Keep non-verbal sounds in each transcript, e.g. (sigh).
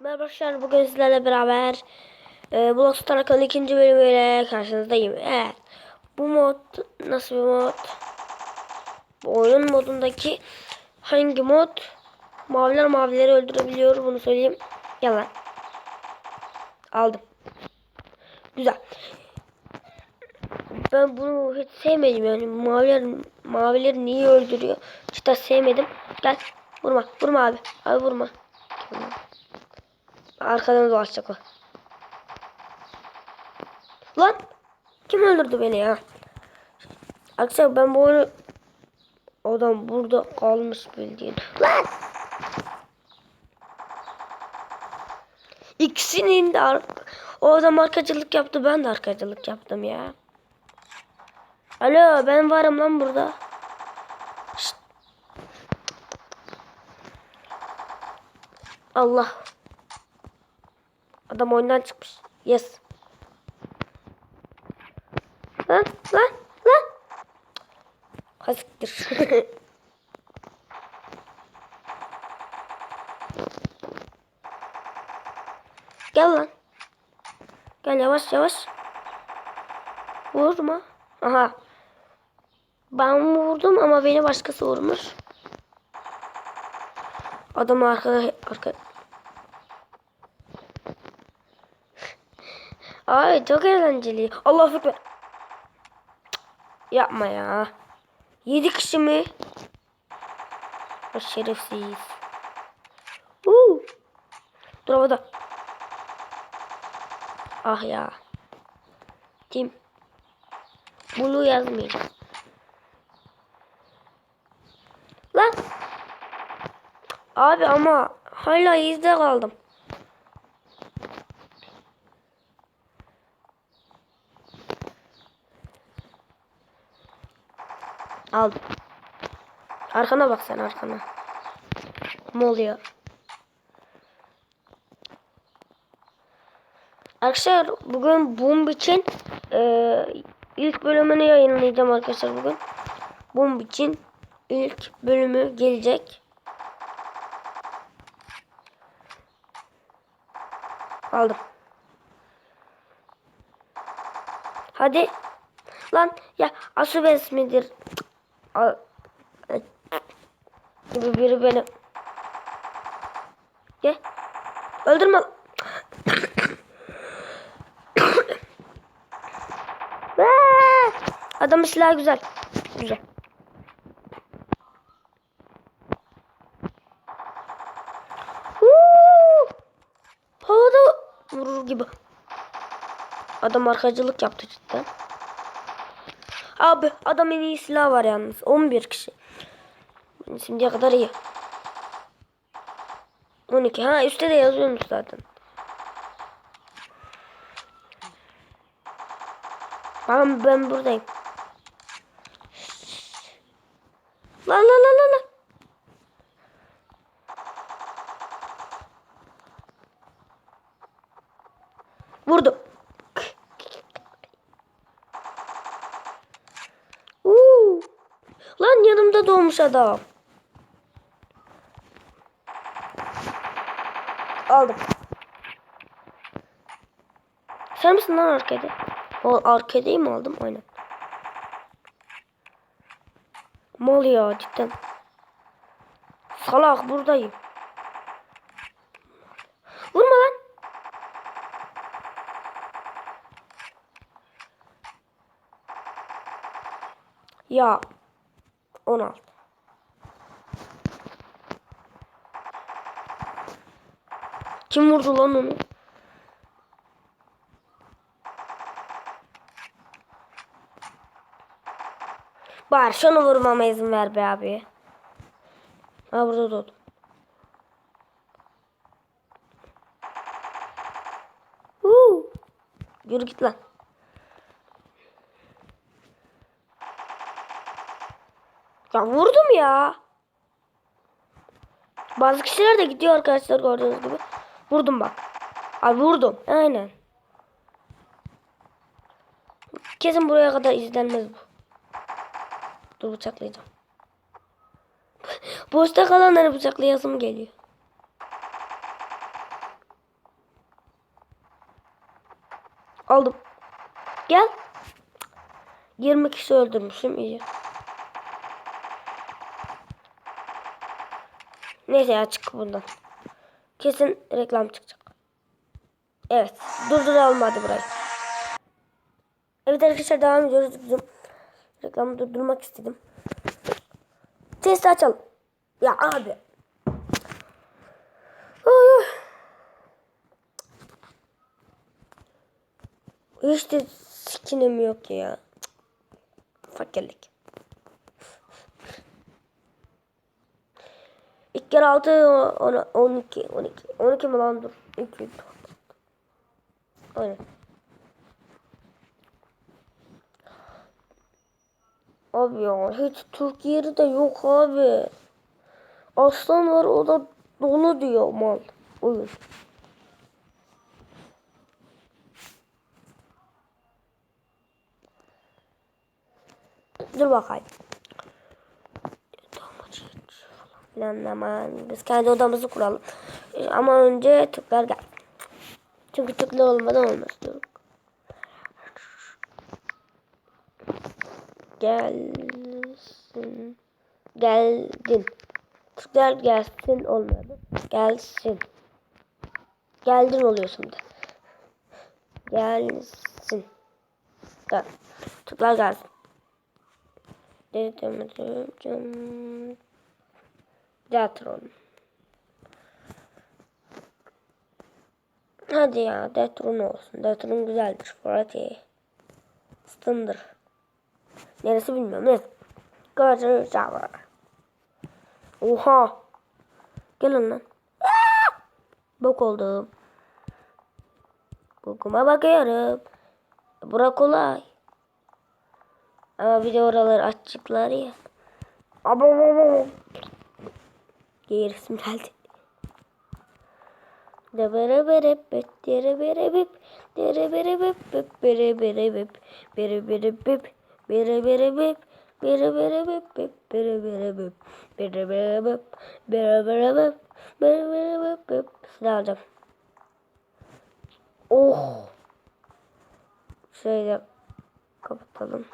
Merhaba arkadaşlar bugün sizlerle beraber e, Blockstar Akan'ın ikinci bölümüyle karşınızdayım. Evet. Bu mod nasıl bir mod? Bu oyun modundaki hangi mod? Maviler mavileri öldürebiliyor bunu söyleyeyim. Yalan. Aldım. Güzel. Ben bunu hiç sevmedim yani. Maviler mavileri niye öldürüyor? Hiç de sevmedim. Gel. Vurma. Vurma abi. Abi vurma. Arkadan dolaşacak o. Lan! Kim öldürdü beni ya? Arkadaşlar ben bu oyunu... Adam burada kalmış bildiğin. Lan! İkisinin de o adam arkacılık yaptı ben de arkacılık yaptım ya. Alo ben varım lan burada. Şşt. Allah. Adam oyundan çıkmış. Yes. Lan lan lan. Hasiktir. (laughs) Gel lan. Gel yavaş yavaş. Vurma. Aha. Ben vurdum ama beni başkası vurmuş. Adam arka arka Ay çok eğlenceli. Allah ekber. Yapma ya. Yedi kişi mi? O şerefsiz. Uuu. Dur havada. Ah ya. Tim. Blue yazmayacağım. Lan. Abi ama hala izde kaldım. Aldım. Arkana bak sen arkana. Ne oluyor? Arkadaşlar bugün Boom için e, ilk bölümünü yayınlayacağım arkadaşlar bugün. Boom için ilk bölümü gelecek. Aldım. Hadi. Lan ya Asubes midir? Gibi biri beni. Gel. Öldürme. Adamın silahı güzel. Güzel. Huu! Havada vurur gibi. Adam arkacılık yaptı cidden. Abi adam en iyi silah var yalnız. 11 kişi. Şimdiye kadar iyi. 12. Ha üstte de yazıyormuş zaten. Ben, ben buradayım. Lan lan lan lan lan. Vurdum. Uuu. Yanımda doğmuş adam. Aldım. Sen misin lan arkada? O arkadayı mı aldım? Aynen. Mal ya cidden. Salak buradayım. Vurma lan. Ya 16. Kim vurdu lan onu? Bari şunu vurmama izin ver be abi. Ha burada. Huu. Yürü git lan. Ya vurdum ya. Bazı kişiler de gidiyor arkadaşlar gördüğünüz gibi. Vurdum bak. Abi vurdum. Aynen. Kesin buraya kadar izlenmez bu. Dur bıçaklayacağım. (laughs) Boşta kalanları bıçaklayasım geliyor. Aldım. Gel. 20 kişi öldürmüşüm iyi. Neyse ya çık bundan. Kesin reklam çıkacak. Evet. Durduralım hadi burayı. Evet arkadaşlar devam ediyoruz. Bizim reklamı durdurmak istedim. Testi açalım. Ya abi. Oy. Hiç skinim yok ya. Fakirlik. İlk kere 6, 12, 12. 12 mi lan dur? 2, Aynen. Abi ya hiç Türk yeri de yok abi. Aslan var o da dolu diyor mal. Oyun. Dur bakayım. Planlama. Biz kendi odamızı kuralım. Ee, Ama önce Türkler gel. Çünkü Türkler olmadan olmaz. Gelsin. Geldin. Türkler gelsin olmadı. Gelsin. Geldin oluyor şimdi. Gelsin. Gel. Türkler gelsin. Dedim. Detron. Hadi ya Detron olsun. Detron güzeldir. Fatih. Stındır. Neresi bilmiyorum. Neyse. Gözü Java. Oha. Gelin lan. Bok oldum. Bokuma bakıyorum. Bura kolay. Ama bir de oraları açıklar ya. Abo abo abo. Geğirsim geldi. De bere bit dere bere bip dere bere bip bip bere bere bip bere bere bip bere bere bip bere bere bip bip bere bere bip bere bere bip bere bere bip bere bere bip bip Silah alacağım. Oh. Şöyle kapatalım.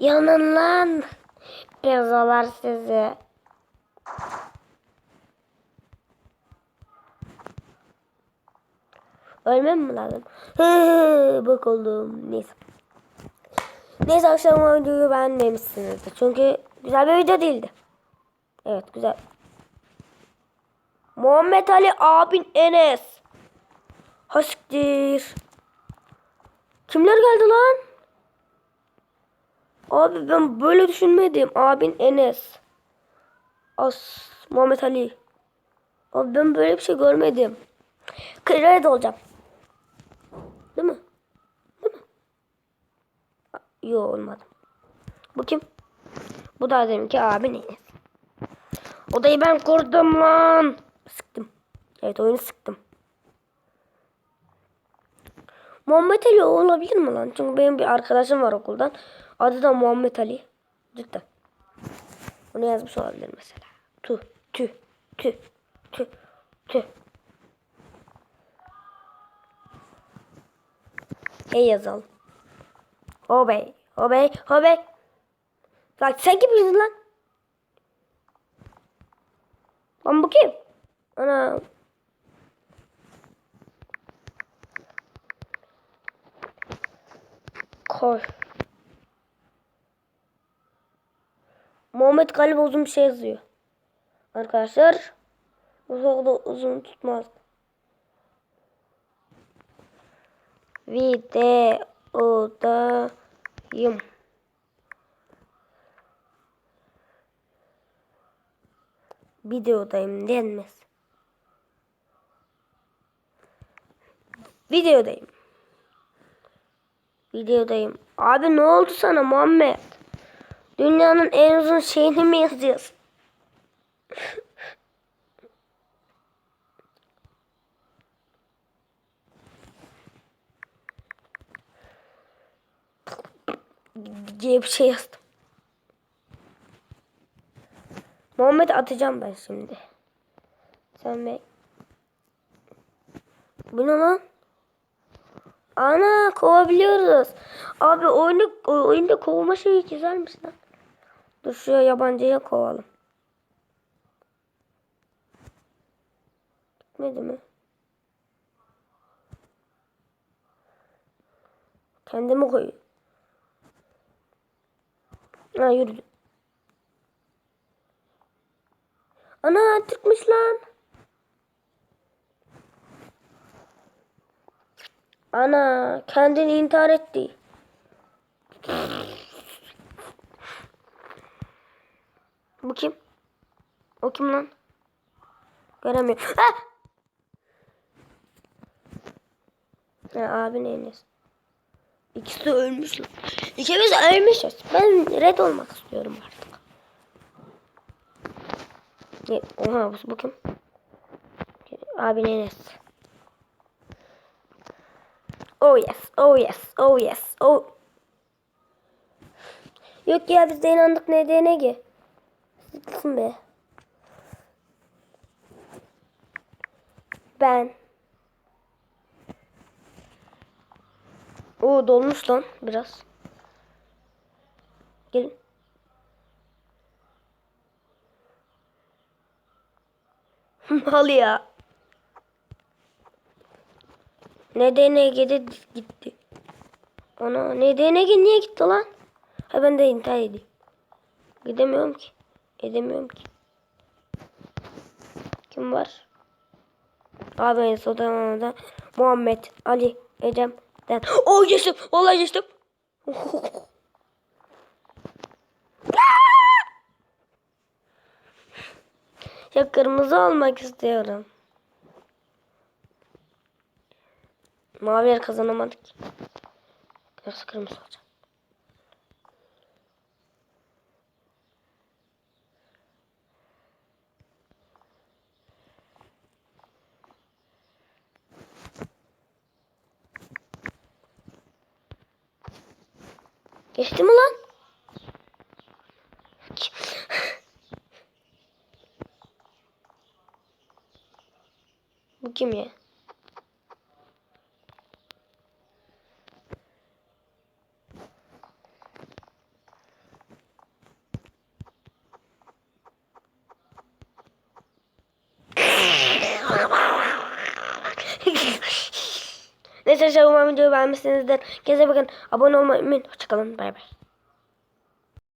Yanın lan. Pizzalar sizi. Ölmem mi lazım? (laughs) Bak oldum. Neyse. Neyse akşam videoyu beğenmemişsinizdir. Çünkü güzel bir video değildi. Evet güzel. Muhammed Ali abin Enes. Hasiktir. Kimler geldi lan? Abi ben böyle düşünmedim. Abin Enes. As Muhammed Ali. Abi ben böyle bir şey görmedim. Kredi olacağım. Değil mi? Değil mi? Yok olmadı. Bu kim? Bu da deminki abin Enes. Odayı ben kurdum lan. Sıktım. Evet oyunu sıktım. Muhammed Ali olabilir mi lan? Çünkü benim bir arkadaşım var okuldan. Adı da Muhammed Ali. Cidden. Onu yazmış olabilir mesela. Tu, tü, tü, tü, tü. E yazalım. Obey, obey, obey. Bak sen kimsin lan? Lan bu kim? Ana. Koy. Muhammed galiba uzun bir şey yazıyor. Arkadaşlar. Bu da uzun tutmaz. Videodayım. Videodayım denmez. Videodayım. Videodayım. Abi ne oldu sana Muhammed? Dünyanın en uzun şeyini mi yazıyorsun? Diye bir şey yazdım. Muhammed atacağım ben şimdi. Sen be. Bu ne lan? Ana kovabiliyoruz. Abi oyunu, oyunda kovma şeyi güzelmiş lan. Dur şu yabancıya kovalım. Gitmedi mi? Kendimi koyuyor. Ha yürüdü. Ana Türkmüş lan. Ana kendini intihar etti. Bu kim? O kim lan? Göremiyorum. Ah! Ha, abi neyiniz? İkisi ölmüş. İkimiz ölmüşüz. Ben red olmak istiyorum artık. Oha bu, bu kim? Abi neyiniz? Oh yes, oh yes, oh yes, oh. Yok ya biz de inandık ne diye ne ki? Sıkılsın be. Ben. O dolmuş lan biraz. Gelin. (laughs) Mal ya. NDNG'de gitti. Ana NDNG niye gitti lan? Ha ben de intihar edeyim. Gidemiyorum ki. Edemiyorum ki. Kim var? Abi en sonunda da Muhammed Ali Ecem'den. Oh geçtim. Vallahi geçtim. (laughs) ya kırmızı olmak istiyorum. Mavi yer kazanamadık. Nasıl kırmızı olacak? Geçti mi lan? Bu kim ya? Neyse arkadaşlar umarım videoyu beğenmişsinizdir. Kendinize bakın. Abone olmayı unutmayın. Hoşçakalın. Bay bay.